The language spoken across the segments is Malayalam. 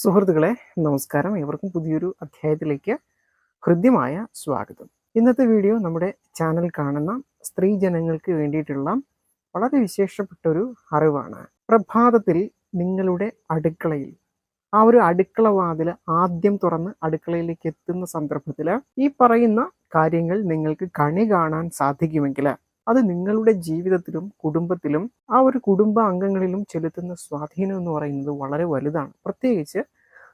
സുഹൃത്തുക്കളെ നമസ്കാരം. ഏവർക്കും പുതിയൊരു അധ്യായത്തിലേക്ക് ഹൃദ്യമായ സ്വാഗതം. ഇന്നത്തെ വീഡിയോ നമ്മുടെ ചാനൽ കാണുന്ന സ്ത്രീ ജനങ്ങൾക്ക് വേണ്ടിയിട്ടുള്ള വളരെ വിശേഷപ്പെട്ട ഒരു അറിവാണ്. പ്രഭാതത്തിൽ നിങ്ങളുടെ അടുക്കളയിൽ ആ ഒരു അടുക്കള വാതിൽ ആദ്യം തുറന്ന് അടുക്കളയിലേക്ക് എത്തുന്ന സന്ദർഭത്തിൽ ഈ പറയുന്ന കാര്യങ്ങൾ നിങ്ങൾക്ക് കണി കാണാൻ സാധിക്കുമെങ്കിൽ അത് നിങ്ങളുടെ ജീവിതത്തിലും കുടുംബത്തിലും ആ ഒരു കുടുംബ അംഗങ്ങളിലും ചെലുത്തുന്ന സ്വാധീനം എന്ന് പറയുന്നത് വളരെ വലുതാണ്. പ്രത്യേകിച്ച്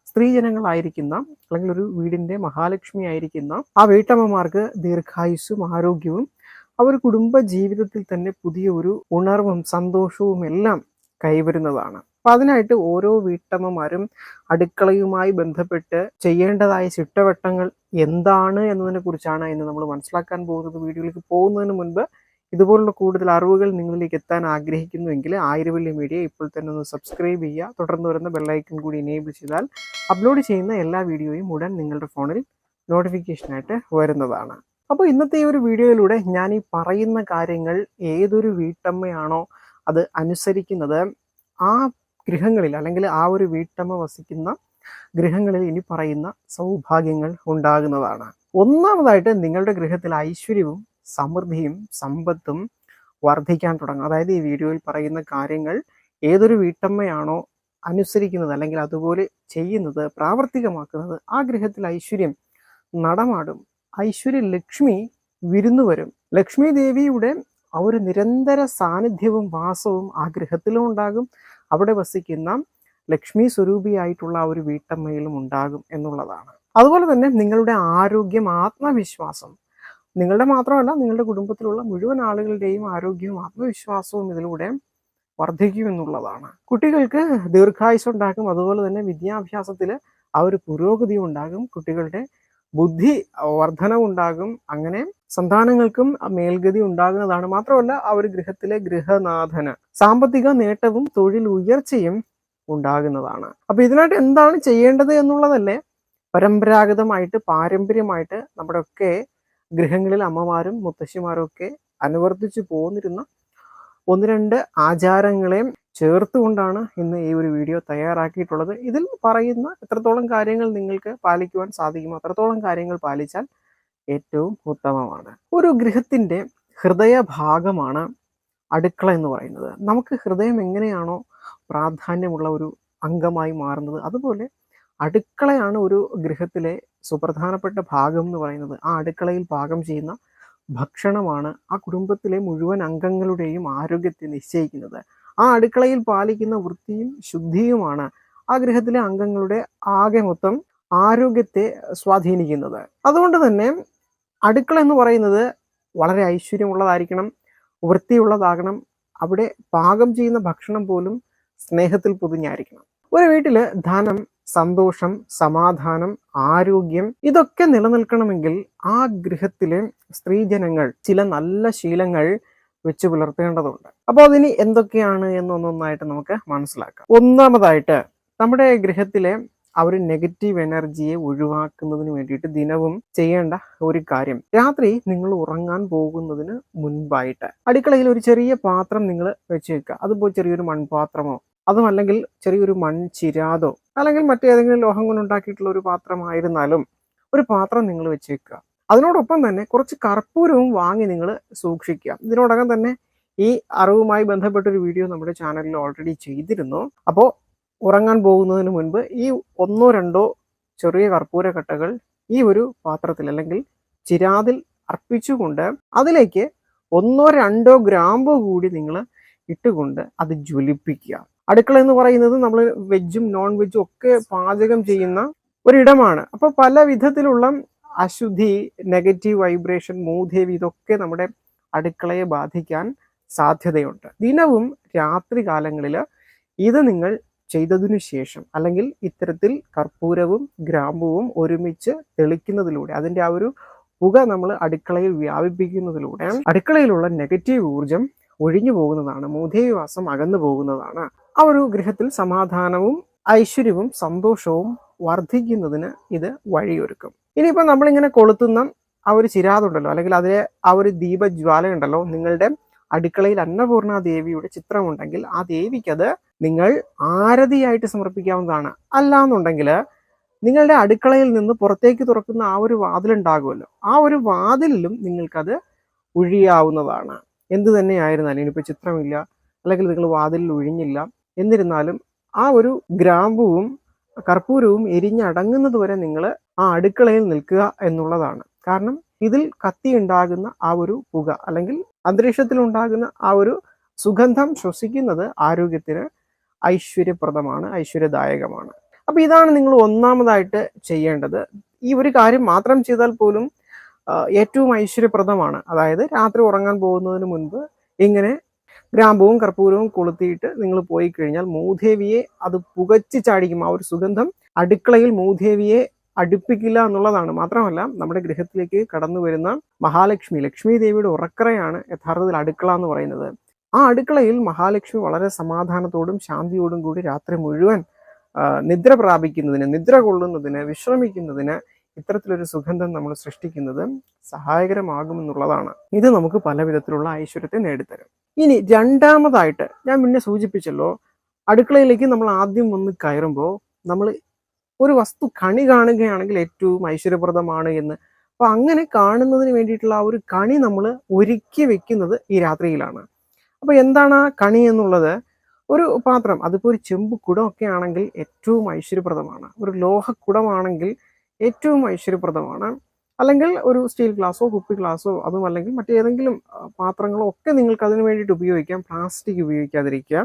സ്ത്രീജനങ്ങളായിരിക്കുന്ന അല്ലെങ്കിൽ ഒരു വീടിന്റെ മഹാലക്ഷ്മി ആയിരിക്കുന്ന ആ വീട്ടമ്മമാർക്ക് ദീർഘായുസ്സും ആരോഗ്യവും അവർ കുടുംബ ജീവിതത്തിൽ തന്നെ പുതിയ ഒരു ഉണർവും സന്തോഷവും എല്ലാം കൈവരുന്നതാണ്. അപ്പൊ അതിനായിട്ട് ഓരോ വീട്ടമ്മമാരും അടുക്കളയുമായി ബന്ധപ്പെട്ട് ചെയ്യേണ്ടതായ ചിട്ടവട്ടങ്ങൾ എന്താണ് എന്നതിനെ കുറിച്ചാണ് ഇന്ന് നമ്മൾ മനസ്സിലാക്കാൻ പോകുന്നത്. വീഡിയോയിലേക്ക് പോകുന്നതിന് മുൻപ് ഇതുപോലുള്ള കൂടുതൽ അറിവുകൾ നിങ്ങളിലേക്ക് എത്താൻ ആഗ്രഹിക്കുന്നുവെങ്കിൽ ആയിരവല്യ മീഡിയ ഇപ്പോൾ തന്നെ ഒന്ന് സബ്സ്ക്രൈബ് ചെയ്യുക. തുടർന്ന് വരുന്ന ബെല്ലൈക്കൺ കൂടി എനേബിൾ ചെയ്താൽ അപ്ലോഡ് ചെയ്യുന്ന എല്ലാ വീഡിയോയും ഉടൻ നിങ്ങളുടെ ഫോണിൽ നോട്ടിഫിക്കേഷനായിട്ട് വരുന്നതാണ്. അപ്പോൾ ഇന്നത്തെ ഈ ഒരു വീഡിയോയിലൂടെ ഞാൻ ഈ പറയുന്ന കാര്യങ്ങൾ ഏതൊരു വീട്ടമ്മയാണോ അത് അനുസരിക്കുന്നത് ആ ഗൃഹങ്ങളിൽ അല്ലെങ്കിൽ ആ ഒരു വീട്ടമ്മ വസിക്കുന്ന ഗൃഹങ്ങളിൽ ഇനി പറയുന്ന സൗഭാഗ്യങ്ങൾ ഉണ്ടാകുന്നതാണ്. ഒന്നാമതായിട്ട് നിങ്ങളുടെ ഗൃഹത്തിൽ ഐശ്വര്യവും സമൃദ്ധിയും സമ്പത്തും വർദ്ധിക്കാൻ തുടങ്ങും. അതായത് ഈ വീഡിയോയിൽ പറയുന്ന കാര്യങ്ങൾ ഏതൊരു വീട്ടമ്മയാണോ അനുസരിക്കുന്നത് അല്ലെങ്കിൽ അതുപോലെ ചെയ്യുന്നത് പ്രാവർത്തികമാക്കുന്നത് ആ ഗൃഹത്തിൽ ഐശ്വര്യം നടമാടും. ഐശ്വര്യ ലക്ഷ്മി വിരുന്നു വരും. ലക്ഷ്മി ദേവിയുടെ ആ ഒരു നിരന്തര സാന്നിധ്യവും വാസവും ആ ഗൃഹത്തിലും ഉണ്ടാകും. അവിടെ വസിക്കുന്ന ലക്ഷ്മി സ്വരൂപിയായിട്ടുള്ള ഒരു വീട്ടമ്മയിലും ഉണ്ടാകും എന്നുള്ളതാണ്. അതുപോലെ തന്നെ നിങ്ങളുടെ ആരോഗ്യം ആത്മവിശ്വാസം നിങ്ങളുടെ മാത്രമല്ല നിങ്ങളുടെ കുടുംബത്തിലുള്ള മുഴുവൻ ആളുകളുടെയും ആരോഗ്യവും ആത്മവിശ്വാസവും ഇതിലൂടെ വർദ്ധിക്കും എന്നുള്ളതാണ്. കുട്ടികൾക്ക് ദീർഘായുസ് ഉണ്ടാക്കും അതുപോലെ തന്നെ വിദ്യാഭ്യാസത്തിൽ ആ ഒരു പുരോഗതി ഉണ്ടാകും കുട്ടികളുടെ ബുദ്ധി വർധനവുണ്ടാകും അങ്ങനെ സന്താനങ്ങൾക്കും മേൽഗതി ഉണ്ടാകുന്നതാണ്. മാത്രമല്ല ആ ഒരു ഗൃഹത്തിലെ ഗൃഹനാഥന് സാമ്പത്തിക നേട്ടവും തൊഴിൽ ഉയർച്ചയും ഉണ്ടാകുന്നതാണ്. അപ്പൊ ഇതിനായിട്ട് എന്താണ് ചെയ്യേണ്ടത് എന്നുള്ളതല്ലേ? പരമ്പരാഗതമായിട്ട് പാരമ്പര്യമായിട്ട് നമ്മുടെ ഒക്കെ ഗൃഹങ്ങളിൽ അമ്മമാരും മുത്തശ്ശിമാരും ഒക്കെ അനുവർത്തിച്ചു പോന്നിരുന്ന ഒന്ന് രണ്ട് ആചാരങ്ങളെയും ചേർത്തുകൊണ്ടാണ് ഇന്ന് ഈ ഒരു വീഡിയോ തയ്യാറാക്കിയിട്ടുള്ളത്. ഇതിൽ പറയുന്ന എത്രത്തോളം കാര്യങ്ങൾ നിങ്ങൾക്ക് പാലിക്കുവാൻ സാധിക്കുമോ അത്രത്തോളം കാര്യങ്ങൾ പാലിച്ചാൽ ഏറ്റവും ഉത്തമമാണ്. ഒരു ഗൃഹത്തിന്റെ ഹൃദയഭാഗമാണ് അടുക്കള എന്ന് പറയുന്നത്. നമുക്ക് ഹൃദയം എങ്ങനെയാണോ പ്രാധാന്യമുള്ള ഒരു അംഗമായി മാറുന്നത് അതുപോലെ അടുക്കളയാണ് ഒരു ഗൃഹത്തിലെ സുപ്രധാനപ്പെട്ട ഭാഗം എന്ന് പറയുന്നത്. ആ അടുക്കളയിൽ പാകം ചെയ്യുന്ന ഭക്ഷണമാണ് ആ കുടുംബത്തിലെ മുഴുവൻ അംഗങ്ങളുടെയും ആരോഗ്യത്തെ നിശ്ചയിക്കുന്നത്. ആ അടുക്കളയിൽ പാലിക്കുന്ന വൃത്തിയും ശുദ്ധിയുമാണ് ആ ഗൃഹത്തിലെ അംഗങ്ങളുടെ ആകെ മൊത്തം ആരോഗ്യത്തെ സ്വാധീനിക്കുന്നത്. അതുകൊണ്ട് തന്നെ അടുക്കള എന്ന് പറയുന്നത് വളരെ ഐശ്വര്യമുള്ളതായിരിക്കണം വൃത്തിയുള്ളതാകണം അവിടെ പാകം ചെയ്യുന്ന ഭക്ഷണം പോലും സ്നേഹത്തിൽ പൊതിഞ്ഞായിരിക്കണം. ഒരു വീട്ടിൽ ധനം സന്തോഷം സമാധാനം ആരോഗ്യം ഇതൊക്കെ നിലനിൽക്കണമെങ്കിൽ ആ ഗൃഹത്തിലെ സ്ത്രീജനങ്ങൾ ചില നല്ല ശീലങ്ങൾ വെച്ചു പുലർത്തേണ്ടതുണ്ട്. അപ്പോൾ അതിന് എന്തൊക്കെയാണ് എന്നൊന്നൊന്നായിട്ട് നമുക്ക് മനസ്സിലാക്കാം. ഒന്നാമതായിട്ട് നമ്മുടെ ഗൃഹത്തിലെ ആ ഒരു നെഗറ്റീവ് എനർജിയെ ഒഴിവാക്കുന്നതിന് വേണ്ടിയിട്ട് ദിനവും ചെയ്യേണ്ട ഒരു കാര്യം. രാത്രി നിങ്ങൾ ഉറങ്ങാൻ പോകുന്നതിന് മുൻപായിട്ട് അടുക്കളയിൽ ഒരു ചെറിയ പാത്രം നിങ്ങൾ വെച്ച് വെക്കുക. അതുപോലെ ചെറിയൊരു മൺപാത്രമോ അതും അല്ലെങ്കിൽ ചെറിയൊരു മൺചിരാതോ അല്ലെങ്കിൽ മറ്റേതെങ്കിലും ലോഹം കൊണ്ടുണ്ടാക്കിയിട്ടുള്ള ഒരു പാത്രമായിരുന്നാലും ഒരു പാത്രം നിങ്ങൾ വെച്ചേക്കുക. അതിനോടൊപ്പം തന്നെ കുറച്ച് കർപ്പൂരവും വാങ്ങി നിങ്ങൾ സൂക്ഷിക്കുക. ഇതിനോടകം തന്നെ ഈ അറിവുമായി ബന്ധപ്പെട്ടൊരു വീഡിയോ നമ്മുടെ ചാനലിൽ ഓൾറെഡി ചെയ്തിരുന്നു. അപ്പോൾ ഉറങ്ങാൻ പോകുന്നതിന് മുൻപ് ഈ ഒന്നോ രണ്ടോ ചെറിയ കർപ്പൂര കട്ടകൾ ഈ ഒരു പാത്രത്തിൽ അല്ലെങ്കിൽ ചിരാതിൽ അർപ്പിച്ചുകൊണ്ട് അതിലേക്ക് ഒന്നോ രണ്ടോ ഗ്രാമ്പോ കൂടി നിങ്ങൾ ഇട്ടുകൊണ്ട് അത് ജ്വലിപ്പിക്കുക. അടുക്കള എന്ന് പറയുന്നത് നമ്മൾ വെജും നോൺ വെജും ഒക്കെ പാചകം ചെയ്യുന്ന ഒരിടമാണ്. അപ്പൊ പല വിധത്തിലുള്ള അശുദ്ധി നെഗറ്റീവ് വൈബ്രേഷൻ മൂദേവി ഇതൊക്കെ നമ്മുടെ അടുക്കളയെ ബാധിക്കാൻ സാധ്യതയുണ്ട്. ദിനവും രാത്രി കാലങ്ങളിൽ ഇത് നിങ്ങൾ ചെയ്തതിനു ശേഷം അല്ലെങ്കിൽ ഇത്തരത്തിൽ കർപ്പൂരവും ഗ്രാമ്പുവും ഒരുമിച്ച് തെളിക്കുന്നതിലൂടെ അതിന്റെ ആ ഒരു പുക നമ്മൾ അടുക്കളയിൽ വ്യാപിപ്പിക്കുന്നതിലൂടെ അടുക്കളയിലുള്ള നെഗറ്റീവ് ഊർജം ഒഴിഞ്ഞു പോകുന്നതാണ് മൂദേവിവാസം അകന്നു പോകുന്നതാണ്. ആ ഒരു ഗൃഹത്തിൽ സമാധാനവും ഐശ്വര്യവും സന്തോഷവും വർദ്ധിക്കുന്നതിന് ഇത് വഴിയൊരുക്കും. ഇനിയിപ്പോൾ നമ്മളിങ്ങനെ കൊളുത്തുന്ന ആ ഒരു ചിരാതുണ്ടല്ലോ അല്ലെങ്കിൽ അതിലെ ആ ഒരു ദീപജ്വാല ഉണ്ടല്ലോ നിങ്ങളുടെ അടുക്കളയിൽ അന്നപൂർണ ദേവിയുടെ ചിത്രമുണ്ടെങ്കിൽ ആ ദേവിക്കത് നിങ്ങൾ ആരതിയായിട്ട് സമർപ്പിക്കാവുന്നതാണ്. അല്ലാന്നുണ്ടെങ്കിൽ നിങ്ങളുടെ അടുക്കളയിൽ നിന്ന് പുറത്തേക്ക് തുറക്കുന്ന ആ ഒരു വാതിലുണ്ടാകുമല്ലോ ആ ഒരു വാതിലിലും നിങ്ങൾക്കത് ഒഴിയാവുന്നതാണ്. എന്ത് തന്നെയായിരുന്നാലും ഇനിയിപ്പോൾ ചിത്രമില്ല അല്ലെങ്കിൽ നിങ്ങൾ വാതിലിൽ ഒഴിഞ്ഞില്ല എന്നിരുന്നാലും ആ ഒരു ഗ്രാമ്പുവും കർപ്പൂരവും എരിഞ്ഞടങ്ങുന്നത് വരെ നിങ്ങൾ ആ അടുക്കളയിൽ നിൽക്കുക എന്നുള്ളതാണ്. കാരണം ഇതിൽ കത്തിയുണ്ടാകുന്ന ആ ഒരു പുക അല്ലെങ്കിൽ അന്തരീക്ഷത്തിൽ ഉണ്ടാകുന്ന ആ ഒരു സുഗന്ധം ശ്വസിക്കുന്നത് ആരോഗ്യത്തിന് ഐശ്വര്യപ്രദമാണ് ഐശ്വര്യദായകമാണ്. അപ്പൊ ഇതാണ് നിങ്ങൾ ഒന്നാമതായിട്ട് ചെയ്യേണ്ടത്. ഈ ഒരു കാര്യം മാത്രം ചെയ്താൽ പോലും ഏറ്റവും ഐശ്വര്യപ്രദമാണ്. അതായത് രാത്രി ഉറങ്ങാൻ പോകുന്നതിന് മുൻപ് ഇങ്ങനെ ഗ്രാമ്പവും കർപ്പൂരവും കൊളുത്തിയിട്ട് നിങ്ങൾ പോയി കഴിഞ്ഞാൽ മൂദേവിയെ അത് പുകച്ച് ചാടിക്കും. ആ ഒരു സുഗന്ധം അടുക്കളയിൽ മൂദേവിയെ അടുപ്പിക്കില്ല എന്നുള്ളതാണ്. മാത്രമല്ല നമ്മുടെ ഗൃഹത്തിലേക്ക് കടന്നു വരുന്ന മഹാലക്ഷ്മി ലക്ഷ്മി ദേവിയുടെ ഉറക്കറയാണ് യഥാർത്ഥത്തിൽ അടുക്കള എന്ന് പറയുന്നത്. ആ അടുക്കളയിൽ മഹാലക്ഷ്മി വളരെ സമാധാനത്തോടും ശാന്തിയോടും കൂടി രാത്രി മുഴുവൻ നിദ്ര പ്രാപിക്കുന്നതിന് നിദ്ര കൊള്ളുന്നതിന് വിശ്രമിക്കുന്നതിന് ഇത്തരത്തിലൊരു സുഗന്ധം നമ്മൾ സൃഷ്ടിക്കുന്നത് സഹായകരമാകുമെന്നുള്ളതാണ്. ഇത് നമുക്ക് പല വിധത്തിലുള്ള ഐശ്വര്യത്തെ നേടിത്തരും. ഇനി രണ്ടാമതായിട്ട് ഞാൻ പിന്നെ സൂചിപ്പിച്ചല്ലോ അടുക്കളയിലേക്ക് നമ്മൾ ആദ്യം വന്ന് കയറുമ്പോൾ നമ്മൾ ഒരു വസ്തു കണി കാണുകയാണെങ്കിൽ ഏറ്റവും ഐശ്വര്യപ്രദമാണ് എന്ന്. അപ്പോൾ അങ്ങനെ കാണുന്നതിന് വേണ്ടിയിട്ടുള്ള ആ ഒരു കണി നമ്മൾ ഒരുക്കി വെക്കുന്നത് ഈ രാത്രിയിലാണ്. അപ്പോൾ എന്താണ് ആ കണി എന്നുള്ളത്? ഒരു പാത്രം അതിപ്പോൾ ഒരു ചെമ്പ് കുടമൊക്കെ ആണെങ്കിൽ ഏറ്റവും ഐശ്വര്യപ്രദമാണ്. ഒരു ലോഹക്കുടമാണെങ്കിൽ ഏറ്റവും ഐശ്വര്യപ്രദമാണ്. അല്ലെങ്കിൽ ഒരു സ്റ്റീൽ ഗ്ലാസ്സോ കുപ്പി ഗ്ലാസ്സോ അതും അല്ലെങ്കിൽ മറ്റേതെങ്കിലും പാത്രങ്ങളോ ഒക്കെ നിങ്ങൾക്ക് അതിന് വേണ്ടിയിട്ട് ഉപയോഗിക്കാം. പ്ലാസ്റ്റിക് ഉപയോഗിക്കാതിരിക്കുക.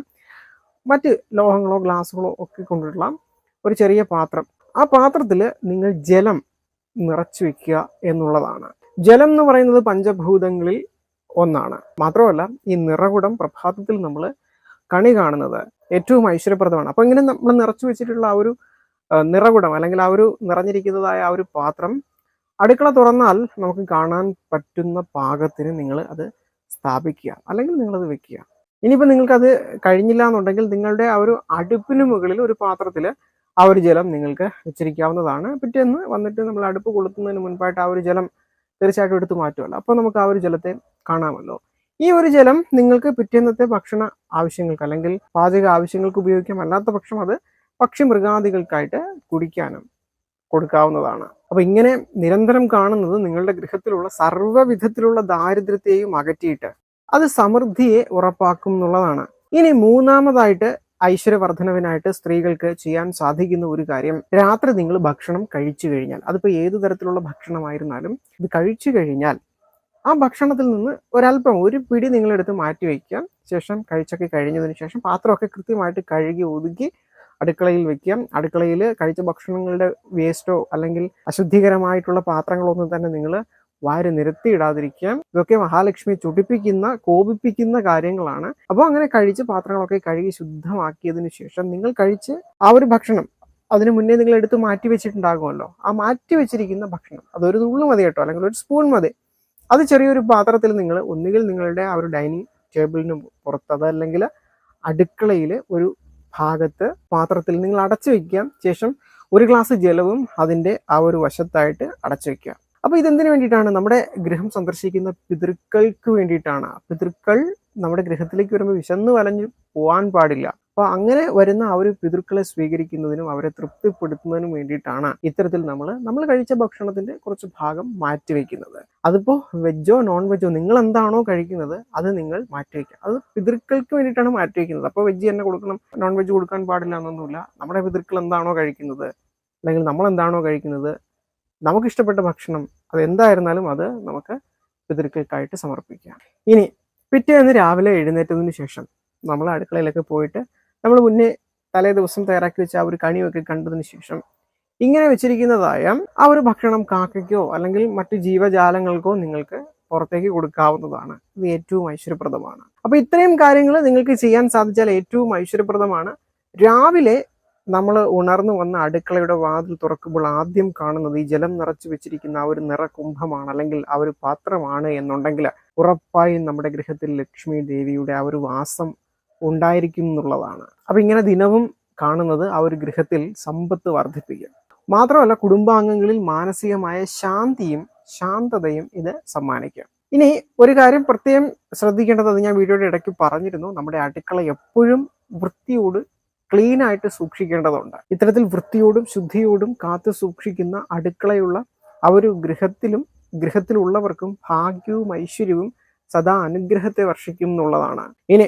മറ്റ് ലോഹങ്ങളോ ഗ്ലാസ്സുകളോ ഒക്കെ കൊണ്ടുള്ള ഒരു ചെറിയ പാത്രം. ആ പാത്രത്തിൽ നിങ്ങൾ ജലം നിറച്ചു വെക്കുക എന്നുള്ളതാണ്. ജലം എന്ന് പറയുന്നത് പഞ്ചഭൂതങ്ങളിൽ ഒന്നാണ്. മാത്രമല്ല ഈ നിറകുടം പ്രഭാതത്തിൽ നമ്മൾ കണി കാണുന്നത് ഏറ്റവും ഐശ്വര്യപ്രദമാണ്. അപ്പൊ ഇങ്ങനെ നമ്മൾ നിറച്ചു വെച്ചിട്ടുള്ള ആ ഒരു നിറകുടം അല്ലെങ്കിൽ ആ ഒരു നിറഞ്ഞിരിക്കുന്നതായ ആ ഒരു പാത്രം അടുക്കള തുറന്നാൽ നമുക്ക് കാണാൻ പറ്റുന്ന പാകത്തിന് നിങ്ങൾ അത് സ്ഥാപിക്കുക. അല്ലെങ്കിൽ നിങ്ങളത് വെക്കുക. ഇനിയിപ്പോൾ നിങ്ങൾക്കത് കഴിഞ്ഞില്ല എന്നുണ്ടെങ്കിൽ നിങ്ങളുടെ ആ ഒരു അടുപ്പിന് മുകളിൽ ഒരു പാത്രത്തിൽ ആ ഒരു ജലം നിങ്ങൾക്ക് വെച്ചിരിക്കാവുന്നതാണ്. പിറ്റേന്ന് വന്നിട്ട് നമ്മൾ അടുപ്പ് കൊളുത്തുന്നതിന് മുൻപായിട്ട് ആ ഒരു ജലം തീർച്ചയായിട്ടും എടുത്തു മാറ്റുമല്ലോ. അപ്പോൾ നമുക്ക് ആ ഒരു ജലത്തെ കാണാമല്ലോ. ഈ ഒരു ജലം നിങ്ങൾക്ക് പിറ്റേന്നത്തെ ഭക്ഷണ ആവശ്യങ്ങൾക്ക് അല്ലെങ്കിൽ പാചക ആവശ്യങ്ങൾക്ക് ഉപയോഗിക്കാം അല്ലാത്ത പക്ഷം അത് പക്ഷി മൃഗാദികൾക്കായിട്ട് കുടിക്കാനും കൊടുക്കാവുന്നതാണ്. അപ്പൊ ഇങ്ങനെ നിരന്തരം കാണുന്നത് നിങ്ങളുടെ ഗൃഹത്തിലുള്ള സർവവിധത്തിലുള്ള ദാരിദ്ര്യത്തെയും അകറ്റിയിട്ട് അത് സമൃദ്ധിയെ ഉറപ്പാക്കും എന്നുള്ളതാണ്. ഇനി മൂന്നാമതായിട്ട് ഐശ്വര്യവർദ്ധനവിനായിട്ട് സ്ത്രീകൾക്ക് ചെയ്യാൻ സാധിക്കുന്ന ഒരു കാര്യം രാത്രി നിങ്ങൾ ഭക്ഷണം കഴിച്ചു കഴിഞ്ഞാൽ അതിപ്പോൾ ഏത് തരത്തിലുള്ള ഭക്ഷണമായിരുന്നാലും ഇത് കഴിച്ചു കഴിഞ്ഞാൽ ആ ഭക്ഷണത്തിൽ നിന്ന് ഒരല്പം ഒരു പിടി നിങ്ങളെടുത്ത് മാറ്റി വയ്ക്കാം ശേഷം കഴിച്ചൊക്കെ കഴിഞ്ഞതിന് ശേഷം പാത്രമൊക്കെ കൃത്യമായിട്ട് കഴുകി ഒതുക്കി അടുക്കളയിൽ വെക്കാം. അടുക്കളയിൽ കഴിച്ച ഭക്ഷണങ്ങളുടെ വേസ്റ്റോ അല്ലെങ്കിൽ അശുദ്ധികരമായിട്ടുള്ള പാത്രങ്ങളൊന്നും തന്നെ നിങ്ങൾ വാരി നിരത്തിയിടാതിരിക്കാം ഇതൊക്കെ മഹാലക്ഷ്മിയെ ചുടിപ്പിക്കുന്ന കോപിപ്പിക്കുന്ന കാര്യങ്ങളാണ്. അപ്പോൾ അങ്ങനെ കഴിച്ച് പാത്രങ്ങളൊക്കെ കഴുകി ശുദ്ധമാക്കിയതിന് ശേഷം നിങ്ങൾ കഴിച്ച് ആ ഒരു ഭക്ഷണം അതിന് മുന്നേ നിങ്ങൾ എടുത്ത് മാറ്റി വെച്ചിട്ടുണ്ടാകുമല്ലോ. ആ മാറ്റി വെച്ചിരിക്കുന്ന ഭക്ഷണം അതൊരു തുള്ളു മതി കേട്ടോ അല്ലെങ്കിൽ ഒരു സ്പൂൺ മതി. അത് ചെറിയൊരു പാത്രത്തിൽ നിങ്ങൾ ഒന്നുകിൽ നിങ്ങളുടെ ആ ഒരു ഡൈനിങ് ടേബിളിന് പുറത്ത് അതല്ലെങ്കിൽ അടുക്കളയിൽ ഒരു ഭാഗത്ത് പാത്രത്തിൽ നിങ്ങൾ അടച്ചു വെക്കാം ശേഷം ഒരു ഗ്ലാസ് ജലവും അതിന്റെ ആ ഒരു വശത്തായിട്ട് അടച്ചു വയ്ക്കുക അപ്പോൾ ഇതെന്തിനു വേണ്ടിയിട്ടാണ്? നമ്മുടെ ഗൃഹം സന്ദർശിക്കുന്ന പിതൃക്കൾക്ക് വേണ്ടിയിട്ടാണ്. പിതൃക്കൾ നമ്മുടെ ഗൃഹത്തിലേക്ക് വരുമ്പോൾ വിശന്ന് വലഞ്ഞു പോകാൻ പാടില്ല. അപ്പൊ അങ്ങനെ വരുന്ന ആ ഒരു പിതൃക്കളെ സ്വീകരിക്കുന്നതിനും അവരെ തൃപ്തിപ്പെടുത്തുന്നതിനും വേണ്ടിയിട്ടാണ് ഇത്തരത്തിൽ നമ്മൾ നമ്മൾ കഴിച്ച ഭക്ഷണത്തിന്റെ കുറച്ച് ഭാഗം മാറ്റിവെക്കുന്നത് അതിപ്പോ വെജോ നോൺ വെജോ നിങ്ങൾ എന്താണോ കഴിക്കുന്നത് അത് നിങ്ങൾ മാറ്റിവെക്കുക അത് പിതൃക്കൾക്ക് വേണ്ടിയിട്ടാണ് മാറ്റിവെക്കുന്നത് അപ്പോൾ വെജ് തന്നെ കൊടുക്കണം നോൺ വെജ് കൊടുക്കാൻ പാടില്ല എന്നൊന്നുമില്ല. നമ്മുടെ പിതൃക്കൾ എന്താണോ കഴിക്കുന്നത് അല്ലെങ്കിൽ നമ്മൾ എന്താണോ കഴിക്കുന്നത് നമുക്കിഷ്ടപ്പെട്ട ഭക്ഷണം അത് എന്തായിരുന്നാലും അത് നമുക്ക് പിതൃക്കൾക്കായിട്ട് സമർപ്പിക്കാം. ഇനി പിറ്റേന്ന് രാവിലെ എഴുന്നേറ്റതിന് ശേഷം നമ്മൾ അടുക്കളയിലൊക്കെ പോയിട്ട് നമ്മൾ മുന്നേ തലേ ദിവസം തയ്യാറാക്കി വെച്ച ആ ഒരു കണിയൊക്കെ കണ്ടതിന് ശേഷം ഇങ്ങനെ വെച്ചിരിക്കുന്നതായ ആ ഒരു ഭക്ഷണം കാക്കയ്ക്കോ അല്ലെങ്കിൽ മറ്റു ജീവജാലങ്ങൾക്കോ നിങ്ങൾക്ക് പുറത്തേക്ക് കൊടുക്കാവുന്നതാണ്. ഇത് ഏറ്റവും ഐശ്വര്യപ്രദമാണ്. അപ്പൊ ഇത്രയും കാര്യങ്ങൾ നിങ്ങൾക്ക് ചെയ്യാൻ സാധിച്ചാൽ ഏറ്റവും ഐശ്വര്യപ്രദമാണ്. രാവിലെ നമ്മൾ ഉണർന്നു വന്ന അടുക്കളയുടെ വാതിൽ തുറക്കുമ്പോൾ ആദ്യം കാണുന്നത് ഈ ജലം നിറച്ചു വെച്ചിരിക്കുന്ന ആ ഒരു നിറകുംഭമാണ് അല്ലെങ്കിൽ ആ ഒരു പാത്രമാണ് എന്നുണ്ടെങ്കിൽ ഉറപ്പായും നമ്മുടെ ഗൃഹത്തിൽ ലക്ഷ്മി ദേവിയുടെ ആ ഒരു വാസം ഉണ്ടായിരിക്കും എന്നുള്ളതാണ്. അപ്പൊ ഇങ്ങനെ ദിനവും കാണുന്നത് ആ ഒരു ഗൃഹത്തിൽ സമ്പത്ത് വർദ്ധിപ്പിക്കും. മാത്രമല്ല കുടുംബാംഗങ്ങളിൽ മാനസികമായ ശാന്തിയും ശാന്തതയും ഇത് സമ്മാനിക്കും. ഇനി ഒരു കാര്യം പ്രത്യേകം ശ്രദ്ധിക്കേണ്ടത് അത് ഞാൻ വീഡിയോയുടെ ഇടയ്ക്ക് പറഞ്ഞിരുന്നു. നമ്മുടെ അടുക്കള എപ്പോഴും വൃത്തിയോട് ക്ലീൻ ആയിട്ട് സൂക്ഷിക്കേണ്ടതുണ്ട്. ഇത്തരത്തിൽ വൃത്തിയോടും ശുദ്ധിയോടും കാത്തു സൂക്ഷിക്കുന്ന അടുക്കളയുള്ള ആ ഒരു ഗൃഹത്തിലും ഗൃഹത്തിലുള്ളവർക്കും ഭാഗ്യവും ഐശ്വര്യവും സദാ അനുഗ്രഹത്തെ വർഷിക്കും എന്നുള്ളതാണ്. ഇനി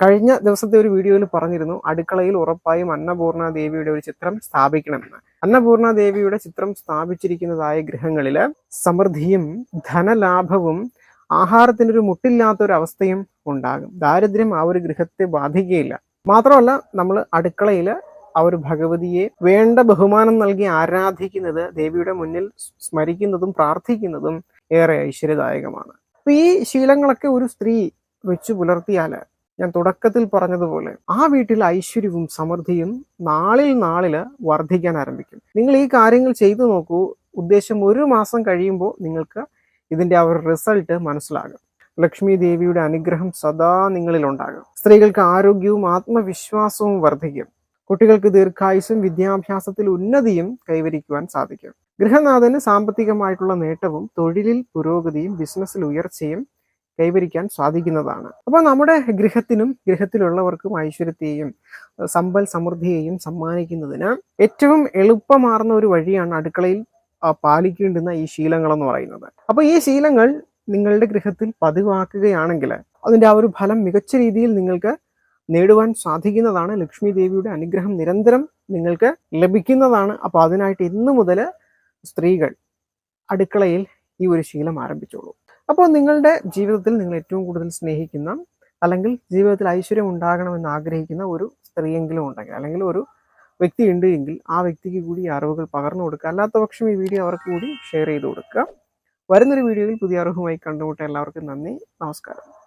കഴിഞ്ഞ ദിവസത്തെ ഒരു വീഡിയോയിൽ പറഞ്ഞിരുന്നു അടുക്കളയിൽ ഉറപ്പായും അന്നപൂർണ ദേവിയുടെ ഒരു ചിത്രം സ്ഥാപിക്കണമെന്ന്. അന്നപൂർണ ദേവിയുടെ ചിത്രം സ്ഥാപിച്ചിരിക്കുന്നതായ ഗൃഹങ്ങളിൽ സമൃദ്ധിയും ധനലാഭവും ആഹാരത്തിനൊരു മുട്ടില്ലാത്ത ഒരു അവസ്ഥയും ഉണ്ടാകും. ദാരിദ്ര്യം ആ ഒരു ഗൃഹത്തെ ബാധിക്കുകയില്ല. മാത്രമല്ല നമ്മൾ അടുക്കളയിൽ ആ ഒരു ഭഗവതിയെ വേണ്ട ബഹുമാനം നൽകി ആരാധിക്കുന്നത് ദേവിയുടെ മുന്നിൽ സ്മരിക്കുന്നതും പ്രാർത്ഥിക്കുന്നതും ഏറെ ഐശ്വര്യദായകമാണ്. ഈ ശീലങ്ങളൊക്കെ ഒരു സ്ത്രീ വെച്ചു പുലർത്തിയാൽ ഞാൻ തുടക്കത്തിൽ പറഞ്ഞതുപോലെ ആ വീട്ടിൽ ഐശ്വര്യവും സമൃദ്ധിയും നാളിൽ നാളിൽ വർദ്ധിക്കാൻ ആരംഭിക്കും. നിങ്ങൾ ഈ കാര്യങ്ങൾ ചെയ്തു നോക്കൂ. ഉദ്ദേശം ഒരു മാസം കഴിയുമ്പോൾ നിങ്ങൾക്ക് ഇതിന്റെ ആ ഒരു റിസൾട്ട് മനസ്സിലാകും. ലക്ഷ്മി ദേവിയുടെ അനുഗ്രഹം സദാ നിങ്ങളിൽ ഉണ്ടാകും സ്ത്രീകൾക്ക് ആരോഗ്യവും ആത്മവിശ്വാസവും വർദ്ധിക്കും. കുട്ടികൾക്ക് ദീർഘായുസും വിദ്യാഭ്യാസത്തിൽ ഉന്നതിയും കൈവരിക്കുവാൻ സാധിക്കും. ഗൃഹനാഥന് സാമ്പത്തികമായിട്ടുള്ള നേട്ടവും തൊഴിലിൽ പുരോഗതിയും ബിസിനസ്സിൽ ഉയർച്ചയും കൈവരിക്കാൻ സാധിക്കുന്നതാണ്. അപ്പോൾ നമ്മുടെ ഗൃഹത്തിനും ഗൃഹത്തിലുള്ളവർക്കും ഐശ്വര്യത്തെയും സമ്പൽ സമൃദ്ധിയെയും സമ്മാനിക്കുന്നതിന് ഏറ്റവും എളുപ്പമാർന്ന ഒരു വഴിയാണ് അടുക്കളയിൽ പാലിക്കേണ്ടുന്ന ഈ ശീലങ്ങൾ എന്ന് പറയുന്നത്. അപ്പോൾ ഈ ശീലങ്ങൾ നിങ്ങളുടെ ഗൃഹത്തിൽ പതിവാക്കുകയാണെങ്കിൽ അതിന്റെ ആ ഒരു ഫലം മികച്ച രീതിയിൽ നിങ്ങൾക്ക് നേടുവാൻ സാധിക്കുന്നതാണ്. ലക്ഷ്മി ദേവിയുടെ അനുഗ്രഹം നിരന്തരം നിങ്ങൾക്ക് ലഭിക്കുന്നതാണ്. അപ്പോൾ അതിനായിട്ട് ഇന്നു മുതൽ സ്ത്രീകൾ അടുക്കളയിൽ ഈ ഒരു ശീലം ആരംഭിച്ചോളൂ. അപ്പോൾ നിങ്ങളുടെ ജീവിതത്തിൽ നിങ്ങൾ ഏറ്റവും കൂടുതൽ സ്നേഹിക്കുന്ന അല്ലെങ്കിൽ ജീവിതത്തിൽ ഐശ്വര്യം ഉണ്ടാകണമെന്ന് ആഗ്രഹിക്കുന്ന ഒരു സ്ത്രീയെങ്കിലും ഉണ്ടെങ്കിൽ അല്ലെങ്കിൽ ഒരു വ്യക്തി ഉണ്ട് എങ്കിൽ ആ വ്യക്തിക്ക് കൂടി ഈ അറിവുകൾ പകർന്നു കൊടുക്കുക. അല്ലാത്ത പക്ഷം ഈ വീഡിയോ അവർക്ക് കൂടി ഷെയർ ചെയ്ത് കൊടുക്കുക. വരുന്നൊരു വീഡിയോയിൽ പുതിയ അറിവുമായി കണ്ടുമുട്ട എല്ലാവർക്കും നന്ദി. നമസ്കാരം.